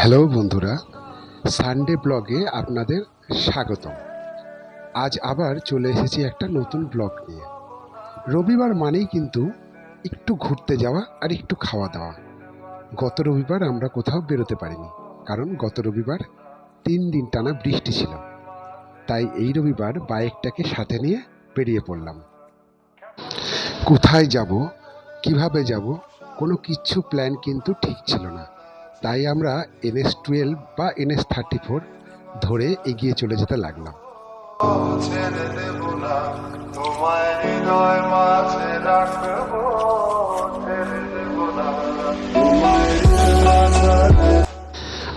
Hello বন্ধুরা Sunday ব্লগে আপনাদের স্বাগতম। আজ আবার চলে এসেছি একটা নতুন ব্লগ নিয়ে। রবিবার মানেই কিন্তু একটু ঘুরতে যাওয়া আর একটু খাওয়া দাওয়া। গত রবিবার আমরা কোথাও বেরোতে পারিনি, কারণ গত রবিবার তিন দিন টানা বৃষ্টি ছিল। তাই এই রবিবার বাইকটাকে সাথে নিয়ে বেরিয়ে পড়লাম। কোথায় যাব, কীভাবে যাব, কোনো কিচ্ছু প্ল্যান কিন্তু ঠিক ছিল না। তাই আমরা এনএস টুয়েলভ বা এনএস থার্টি ফোর ধরে এগিয়ে চলে যেতে লাগলাম।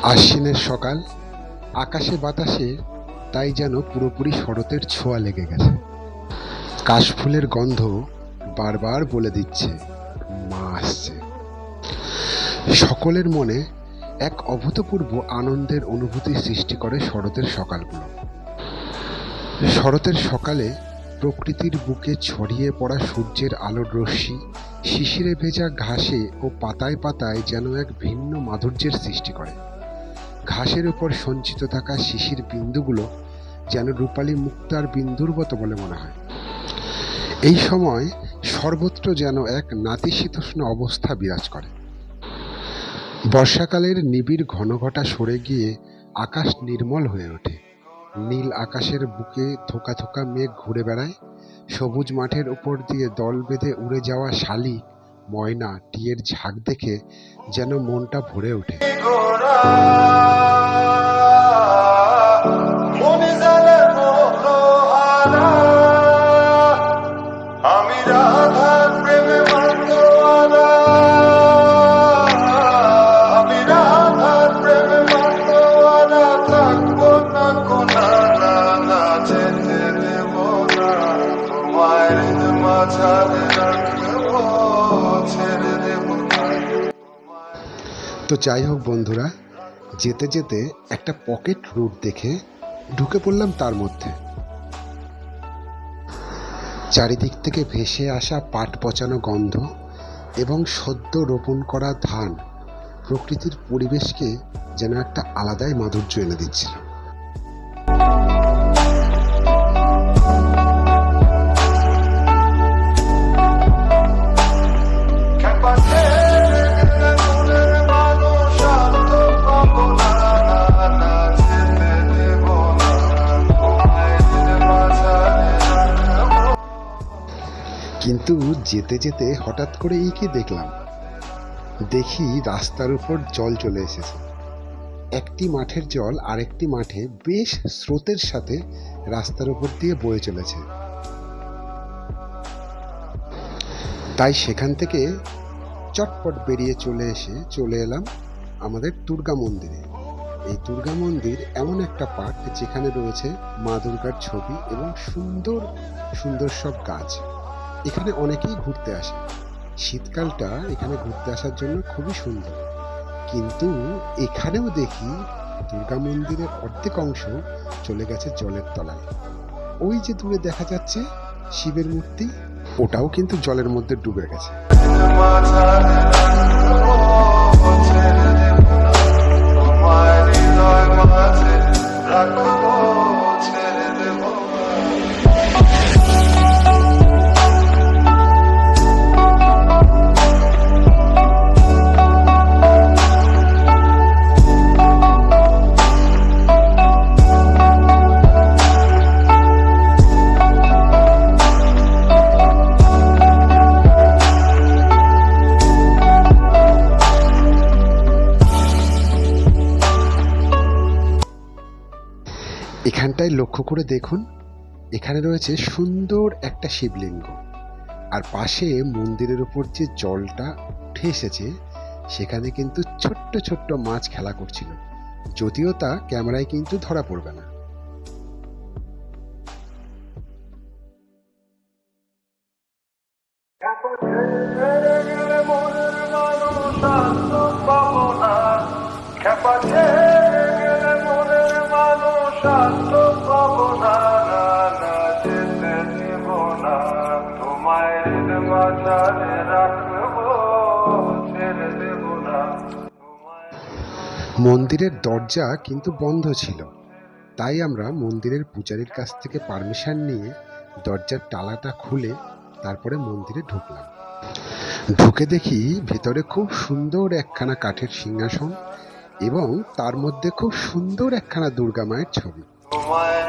আশ্বিনের সকাল, আকাশে বাতাসে, তাই যেন পুরোপুরি শরতের ছোঁয়া লেগে গেছে। কাশফুলের গন্ধ বারবার বলে দিচ্ছে। সকলের মনে এক অভূতপূর্ব আনন্দের অনুভূতি সৃষ্টি করে শরতের সকালগুলো। শরতের সকালে প্রকৃতির বুকে ছড়িয়ে পড়া সূর্যের আলোর রশ্মি, শিশিরে ভেজা ঘাসে ও পাতায় পাতায় যেন এক ভিন্ন মাধুর্যের সৃষ্টি করে। ঘাসের উপর সঞ্চিত থাকা শিশির বিন্দুগুলো যেন রূপালী মুক্তার বিন্দুর মতো বলে মনে হয়। এই সময় সর্বত্র যেন এক নাতিশীতোষ্ণ অবস্থা বিরাজ করে। বর্ষাকালের নিবিড় ঘনঘটা সরে গিয়ে আকাশ নির্মল হয়ে ওঠে। নীল আকাশের বুকে থোকা থোকা মেঘ ঘুরে বেড়ায়। সবুজ মাঠের উপর দিয়ে দল বেঁধে উড়ে যাওয়া শালিক ময়না, টিয়ের ঝাঁক দেখে যেন মনটা ভরে ওঠে। তো যাই হোক বন্ধুরা, যেতে যেতে একটা পকেট রুট দেখে ঢুকে পড়লাম তার মধ্যে। চারিদিক থেকে ভেসে আসা পাট পচানো গন্ধ এবং সদ্য রোপণ করা ধান প্রকৃতির পরিবেশকে যেন একটা আলাদাই মাধুর্য এনে দিচ্ছিল। কিন্তু যেতে যেতে হঠাৎ করে এই কি দেখলাম। দেখি রাস্তার উপর জল চলে এসেছে। একটি মাঠের জল আরেকটি মাঠে বেশ স্রোতের সাথে রাস্তার উপর দিয়ে বয়ে চলেছে। তাই সেখান থেকে চটপট বেরিয়ে চলে এসে চলে এলাম আমাদের দুর্গা মন্দিরে। এই দুর্গা মন্দির এমন একটা পার্ক যেখানে রয়েছে মা দুর্গার ছবি এবং সুন্দর সুন্দর সব গাছ। এখানে অনেকেই ঘুরতে আসে। শীতকালটা এখানে ঘুরতে আসার জন্য খুবই সুন্দর। কিন্তু এখানেও দেখি দুর্গা মন্দিরের অর্ধেক অংশ চলে গেছে জলের তলায়। ওই যে দূরে দেখা যাচ্ছে শিবের মূর্তি, ওটাও কিন্তু জলের মধ্যে ডুবে গেছে। এখানটায় লক্ষ্য করে দেখুন, এখানে রয়েছে সুন্দর একটা শিবলিঙ্গ। আর পাশে মন্দিরের উপর যে জলটা উঠে এসেছে, সেখানে কিন্তু ছোট্ট ছোট্ট মাছ খেলা করছিল। যদিও তা ক্যামেরায় কিন্তু ধরা পড়বে না। মন্দিরের দরজা কিন্তু বন্ধ ছিল। তাই আমরা মন্দিরের পূজারীর কাছ থেকে পারমিশন নিয়ে দরজার টালাটা খুলে তারপরে মন্দিরে ঢুকলাম। ঢুকে দেখি ভেতরে খুব সুন্দর একখানা কাঠের সিংহাসন এবং তার মধ্যে খুব সুন্দর একখানা দুর্গা মায়ের ছবি। তোমায়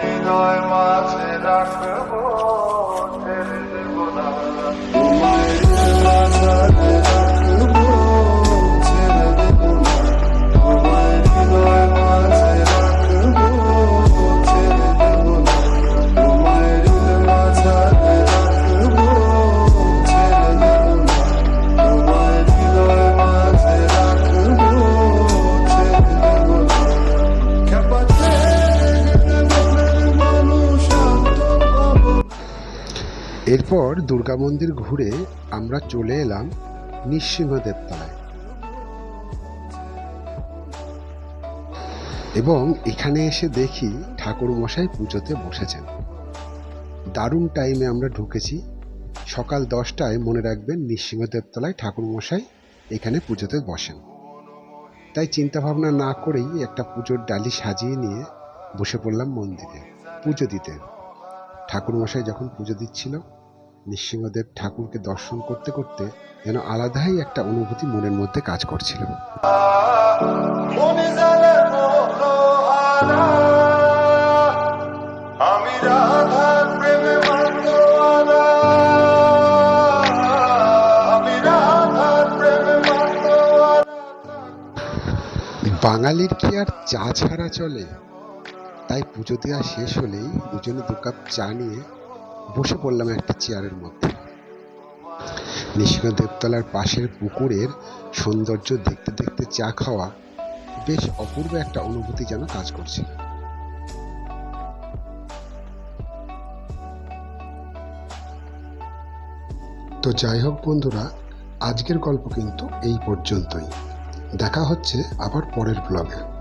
এরপর দুর্গা মন্দির ঘুরে আমরা চলে এলাম নৃসিংহদেব তলায়। এবং এখানে এসে দেখি ঠাকুর মশাই পুজোতে বসেছেন। দারুণ টাইমে আমরা ঢুকেছি। সকাল দশটায় মনে রাখবেন নৃসিংহদেব তলায় ঠাকুর মশাই এখানে পুজোতে বসেন। তাই চিন্তা ভাবনা না করেই একটা পুজোর ডালি সাজিয়ে নিয়ে বসে পড়লাম মন্দিরে। পুজো দিতে। ঠাকুর মশাই যখন পুজো দিচ্ছিল নৃসিংহদেব ঠাকুরকে দর্শন করতে করতে যেন আলাদাই একটা অনুভূতি মনের মধ্যে কাজ করছিল। বাঙালির কি আর চা ছাড়া চলে? তাই পুজো দেওয়া শেষ হলেই দুজনে দু কাপ চা নিয়ে বসে পড়লাম একটা চেয়ারের মধ্যে। নৃসিংহ দেবতলার পাশের পুকুরের সৌন্দর্য দেখতে দেখতে চা খাওয়া বেশ অপূর্ব একটা অনুভূতি যেন কাজ করছে। তো যাই হোক বন্ধুরা, আজকের গল্প কিন্তু এই পর্যন্তই। দেখা হচ্ছে আবার পরের ব্লগে